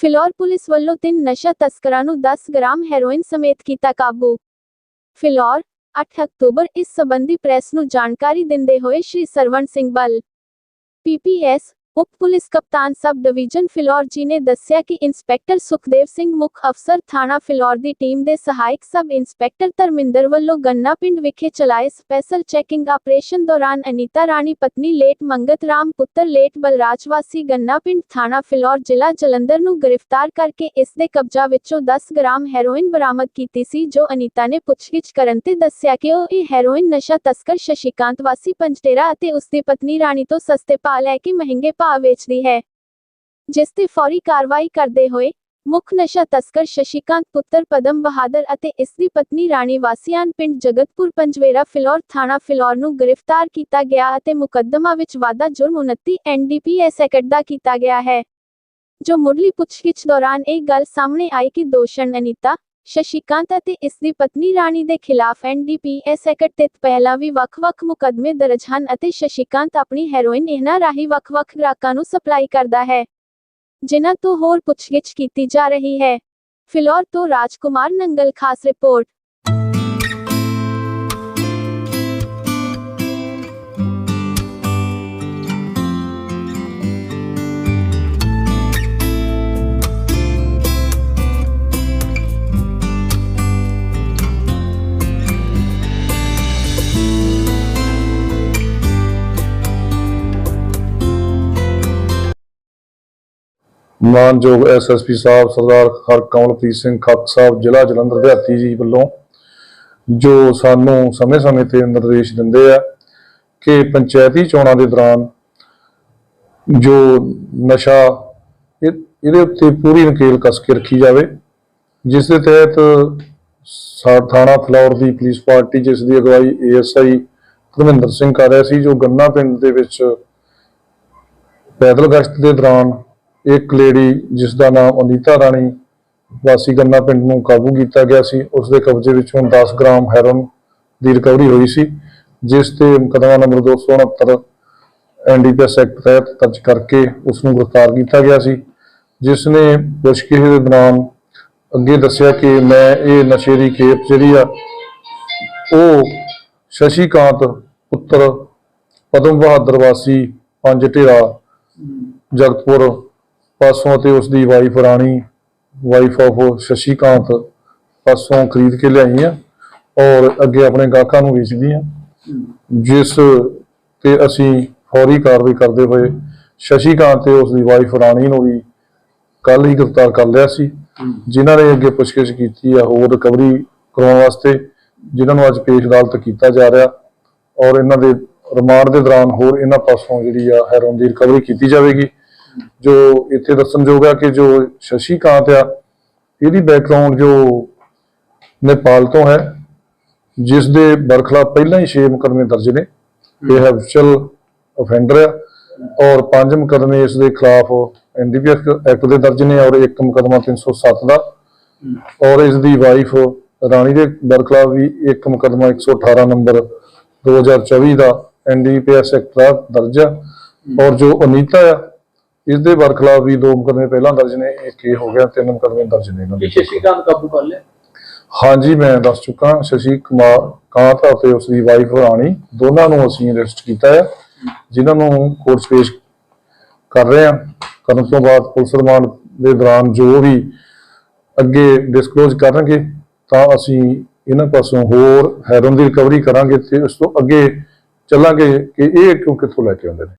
Phillaur police ਵੱਲੋਂ ਤਿੰਨ ਨਸ਼ਾ ਤਸਕਰਾਂ ਨੂੰ 10 ਗ੍ਰਾਮ ਹੈਰੋਇਨ ਸਮੇਤ ਕੀਤਾ ਕਾਬੂ ਫਿਲੌਰ 8 ਅਕਤੂਬਰ ਇਸ ਸੰਬੰਧੀ ਪ੍ਰੈਸ ਨੂੰ ਜਾਣਕਾਰੀ ਦਿੰਦੇ ਹੋਏ ਸ਼੍ਰੀ ਸਰਵਣ ਸਿੰਘ ਬਲ ਪੀਪੀਐਸ ਉਪ ਪੁਲਿਸ ਕਪਤਾਨ ਸਬ ਡਿਵੀਜ਼ਨ ਫਿਲੌਰ ਜੀ ਨੇ ਦੱਸਿਆ ਕਿ ਇੰਸਪੈਕਟਰ ਸੁਖਦੇਵ ਸਿੰਘ ਮੁੱਖ ਅਫਸਰ ਥਾਣਾ ਫਿਲੌਰ ਦੀ ਟੀਮ ਦੇ ਸਹਾਇਕ ਸਬ ਇੰਸਪੈਕਟਰ ਧਰਮਿੰਦਰ ਵੱਲੋਂ ਗੰਨਾ ਪਿੰਡ ਵਿਖੇ ਚਲਾਏ ਸਪੈਸ਼ਲ ਚੈਕਿੰਗ ਆਪਰੇਸ਼ਨ ਦੌਰਾਨ ਅਨੀਤਾ ਰਾਣੀ ਪਤਨੀ ਲੇਟ ਮੰਗਤ ਰਾਮ ਪੁੱਤਰ ਲੇਟ ਬਲਰਾਜ ਵਾਸੀ ਗੰਨਾ ਪਿੰਡ ਥਾਣਾ ਫਿਲੌਰ ਜ਼ਿਲ੍ਹਾ ਜਲੰਧਰ ਨੂੰ ਗ੍ਰਿਫਤਾਰ ਕਰਕੇ ਇਸ ਦੇ ਕਬਜ਼ਾ ਵਿੱਚੋਂ 10 ਗ੍ਰਾਮ ਹੈਰੋਇਨ ਬਰਾਮਦ ਕੀਤੀ ਸੀ ਜੋ ਅਨੀਤਾ ਨੇ ਪੁੱਛਗਿੱਛ ਕਰਨ ਤੇ ਦੱਸਿਆ ਕਿ ਉਹ ਇਹ ਹੈਰੋਇਨ ਨਸ਼ਾ ਤਸਕਰ ਸ਼ਸ਼ੀਕਾਂਤ ਵਾਸੀ ਪੰਜਟੇਰਾ ਅਤੇ ਉਸ ਦੀ ਪਤਨੀ ਰਾਣੀ ਤੋਂ ਸਸਤੇ ਭਾਅ ਲੈ ਕੇ ਮਹਿੰਗੇ ਭਾਅ ਵੇਚਦੀ ਹੈ। ਜਿਸ ਤੇ ਫੌਰੀ ਕਾਰਵਾਈ ਕਰਦੇ ਹੋਏ ਮੁੱਖ ਨਸ਼ਾ ਤਸਕਰ ਸ਼ਸ਼ੀਕਾਂਤ ਪੁੱਤਰ ਪਦਮ ਬਹਾਦਰ ਅਤੇ ਇਸ ਦੀ ਪਤਨੀ ਰਾਣੀ ਵਾਸੀਆਨ ਪਿੰਡ ਜਗਤਪੁਰ ਪੰਜਵੇਰਾ ਫਿਲੌਰ ਥਾਣਾ ਫਿਲੌਰ ਨੂੰ ਗ੍ਰਿਫਤਾਰ ਕੀਤਾ ਗਿਆ ਅਤੇ ਮੁਕੱਦਮਾ ਵਿੱਚ ਵਾਧਾ ਜੁਰਮ 29 ਐਨਡੀਪੀਐਸ ਐਕਟ ਦਾ ਕੀਤਾ ਗਿਆ ਹੈ। ਜੋ ਮੁੱਢਲੀ ਪੁੱਛਗਿੱਛ ਦੌਰਾਨ ਇਹ ਗੱਲ ਸਾਹਮਣੇ ਆਈ ਕਿ ਦੋਸ਼ਣ ਅਨੀਤਾ ਸ਼ਸ਼ੀਕਾਂਤ ਅਤੇ ਇਸ ਦੀ ਪਤਨੀ ਰਾਣੀ ਦੇ ਖਿਲਾਫ ਐਨਡੀਪੀਐਸ ਐਕਟ ਤਹਿਤ ਪਹਿਲਾਂ ਵੀ ਵੱਖ-ਵੱਖ ਮੁਕੱਦਮੇ ਦਰਜ ਹਨ ਅਤੇ ਸ਼ਸ਼ੀਕਾਂਤ ਆਪਣੀ ਹੈਰੋਇਨ ਇਹਨਾਂ ਰਾਹੀਂ ਵੱਖ-ਵੱਖ ਗ੍ਰਾਹਕਾਂ ਨੂੰ ਸਪਲਾਈ ਕਰਦਾ ਹੈ, ਜਿਨ੍ਹਾਂ ਤੋਂ ਹੋਰ ਪੁੱਛਗਿੱਛ ਕੀਤੀ ਜਾ ਰਹੀ ਹੈ। ਫਿਲੌਰ ਤੋਂ ਰਾਜਕੁਮਾਰ ਨੰਗਲ, ਖਾਸ ਰਿਪੋਰਟ। ਮਾਨਯੋਗ ਐਸਐਸਪੀ ਸਾਹਿਬ ਸਰਦਾਰ ਹਰ ਕਮਲਪ੍ਰੀਤ ਸਿੰਘ ਖੱਕ ਸਾਹਿਬ, ਜ਼ਿਲ੍ਹਾ ਜਲੰਧਰ ਦਿਹਾਤੀ ਜੀ ਵੱਲੋਂ, ਜੋ ਸਾਨੂੰ ਸਮੇਂ-ਸਮੇਂ ਤੇ ਨਿਰਦੇਸ਼ ਦਿੰਦੇ ਆ ਕਿ ਪੰਚਾਇਤੀ ਚੋਣਾਂ ਦੇ ਦੌਰਾਨ ਜੋ ਨਸ਼ਾ ਇਹ- ਇਹਦੇ ਉੱਤੇ ਪੂਰੀ ਨਕੇਲ ਕੱਸ ਕੇ ਰੱਖੀ ਜਾਵੇ, ਜਿਸ ਦੇ ਤਹਿਤ ਸਾ- ਥਾਣਾ ਫਲੌਰ ਦੀ ਪੁਲਿਸ ਪਾਰਟੀ, ਜਿਸ ਦੀ ਅਗਵਾਈ ਏਐਸਆਈ ਧਰਮਿੰਦਰ ਸਿੰਘ ਕਰ ਰਿਹਾ ਸੀ, ਜੋ ਗੰਨਾ ਪਿੰਡ ਦੇ ਵਿੱਚ ਪੈਦਲ ਗਸ਼ਤ ਦੇ ਦੌਰਾਨ ਇੱਕ ਲੇਡੀ ਜਿਸ ਦਾ ਨਾਮ ਅਨੀਤਾ ਰਾਣੀ ਵਾਸੀ ਗੰਨਾ ਪਿੰਡ ਨੂੰ ਕਾਬੂ ਕੀਤਾ ਗਿਆ ਸੀ। ਉਸ ਦੇ ਕਬਜ਼ੇ ਵਿੱਚੋਂ 10 ਗ੍ਰਾਮ ਹੈਰੋਨ ਦੀ ਰਿਕਵਰੀ ਹੋਈ ਸੀ, ਜਿਸ ਤੇ ਮੁਕੱਦਮਾ ਨੰਬਰ 269 ਐਨਡੀਪੀਐਸ ਐਕਟ ਤਹਿਤ ਦਰਜ ਕਰਕੇ ਉਸ ਨੂੰ ਗ੍ਰਿਫਤਾਰ ਕੀਤਾ ਗਿਆ ਸੀ। ਜਿਸ ਨੇ ਪੁੱਛਗਿੱਛ ਦੇ ਦੌਰਾਨ ਅੱਗੇ ਦੱਸਿਆ ਕਿ ਮੈਂ ਇਹ ਨਸ਼ੇ ਦੀ ਖੇਪ ਜਿਹੜੀ ਆ, ਉਹ ਸ਼ਸ਼ੀਕਾਂਤ ਪੁੱਤਰ ਪਦਮ ਬਹਾਦਰ ਵਾਸੀ ਪੰਜ ਢੇਰਾ ਜਗਤਪੁਰ ਪਾਸੋਂ ਅਤੇ ਉਸ ਦੀ wife Rani, wife of Shashikant ਪਾਸੋਂ ਖਰੀਦ ਕੇ ਲਿਆਈ ਆ ਔਰ ਅੱਗੇ ਆਪਣੇ ਗਾਹਕਾਂ ਨੂੰ ਵੇਚਦੀ ਆ ਜਿਸ ਤੇ ਅਸੀਂ ਫੌਰੀ ਕਾਰਵਾਈ ਕਰਦੇ ਹੋਏ ਸ਼ਸ਼ੀਕਾਂਤ ਤੇ ਉਸ ਦੀ ਵਾਈਫ ਰਾਣੀ ਨੂੰ ਵੀ ਕੱਲ ਹੀ ਗ੍ਰਿਫਤਾਰ ਕਰ ਲਿਆ ਸੀ। ਜਿਨ੍ਹਾਂ ਨੇ ਅੱਗੇ ਪੁੱਛਗਿੱਛ ਕੀਤੀ ਆ ਹੋਰ ਰਿਕਵਰੀ ਕਰਾਉਣ ਵਾਸਤੇ, ਜਿਨ੍ਹਾਂ ਨੂੰ ਅੱਜ ਪੇਸ਼ ਅਦਾਲਤ ਕੀਤਾ ਜਾ ਰਿਹਾ ਔਰ ਇਹਨਾਂ ਦੇ ਰਿਮਾਂਡ ਦੇ ਦੌਰਾਨ ਹੋਰ ਇਹਨਾਂ ਪਾਸੋਂ ਜਿਹੜੀ ਆ ਹੈਰੋਨ ਦੀ ਰਿਕਵਰੀ ਕੀਤੀ ਜਾਵੇਗੀ। ਜੋ ਇੱਥੇ ਦੱਸਣਯੋਗ ਹੈ ਕਿ ਜੋ ਸ਼ਸ਼ੀਕਾਂਤ ਆ ਇਹਦੀ ਬੈਕਗ੍ਰਾਉਂਡ ਜੋ ਨੇਪਾਲ ਤੋਂ ਹੈ ਜਿਸ ਦੇ ਬਰਖਲਾਫ ਪਹਿਲਾਂ ਹੀ 6 ਮੁਕੱਦਮੇ ਦਰਜ ਨੇ। ਇਹ ਹੈਬਚੁਅਲ ਅਫੈਂਡਰ ਆ ਔਰ ਪੰਜ ਮੁਕੱਦਮੇ ਇਸ ਦੇ ਖਿਲਾਫ ਐਨਡੀਪੀਐਸ ਐਕਟ ਦੇ ਦਰਜ ਨੇ ਔਰ ਇੱਕ ਮੁਕੱਦਮਾ 307 ਦਾ। ਔਰ ਇਸ ਦੀ ਵਾਈਫ ਰਾਣੀ ਦੇ ਬਰਖਲਾਫ ਵੀ ਇੱਕ ਮੁਕੱਦਮਾ 118 ਨੰਬਰ 2024 ਦਾ ਐਨਡੀਪੀਐਸ ਐਕਟ ਦਾ ਦਰਜ ਆ। ਔਰ ਜੋ ਅਨੀਤਾ ਆ ਇਸ ਦੇ ਬਰਖਲਾਫ ਵੀ ਦੋ ਮੁਕੱਦਮੇ ਪਹਿਲਾਂ ਦਰਜ ਨੇ ਇੱਕ ਇਹ ਹੋ ਗਿਆ ਤਿੰਨ ਮੁਕੱਦਮੇ ਦਰਜ ਨੇ ਇਹਨਾਂ ਦੇ। ਕਿ ਸ਼ਸ਼ੀਕਾਂਤ ਕਾਬੂ ਕਰ ਲਿਆ। ਹਾਂਜੀ ਮੈਂ ਦੱਸ ਚੁੱਕਾ ਸ਼ਸ਼ੀ ਕੁਮਾਰ ਕਾਂਤ ਅਤੇ ਉਸ ਦੀ ਵਾਈਫ ਰਾਣੀ ਦੋਨਾਂ ਨੂੰ ਅਸੀਂ ਅਰੈਸਟ ਕੀਤਾ ਹੈ ਜਿਨ੍ਹਾਂ ਨੂੰ ਕੋਰਟ ਪੇਸ਼ ਕਰ ਰਹੇ ਹਾਂ। ਕਰਨ ਤੋਂ ਬਾਅਦ ਪੁਲਿਸ ਰਿਮਾਂਡ ਦੇ ਦੌਰਾਨ ਜੋ ਵੀ ਅੱਗੇ ਡਿਸਕਲੋਜ਼ ਕਰਨਗੇ ਤਾਂ ਅਸੀਂ ਇਹਨਾਂ ਪਾਸੋਂ ਹੋਰ ਹੈਰੋਨ ਦੀ ਰਿਕਵਰੀ ਕਰਾਂਗੇ ਤੇ ਉਸ ਤੋਂ ਅੱਗੇ ਚੱਲਾਂਗੇ ਕਿ ਇਹ ਕਿਉਂ ਕਿੱਥੋਂ ਲੈ ਕੇ ਆਉਂਦੇ ਨੇ।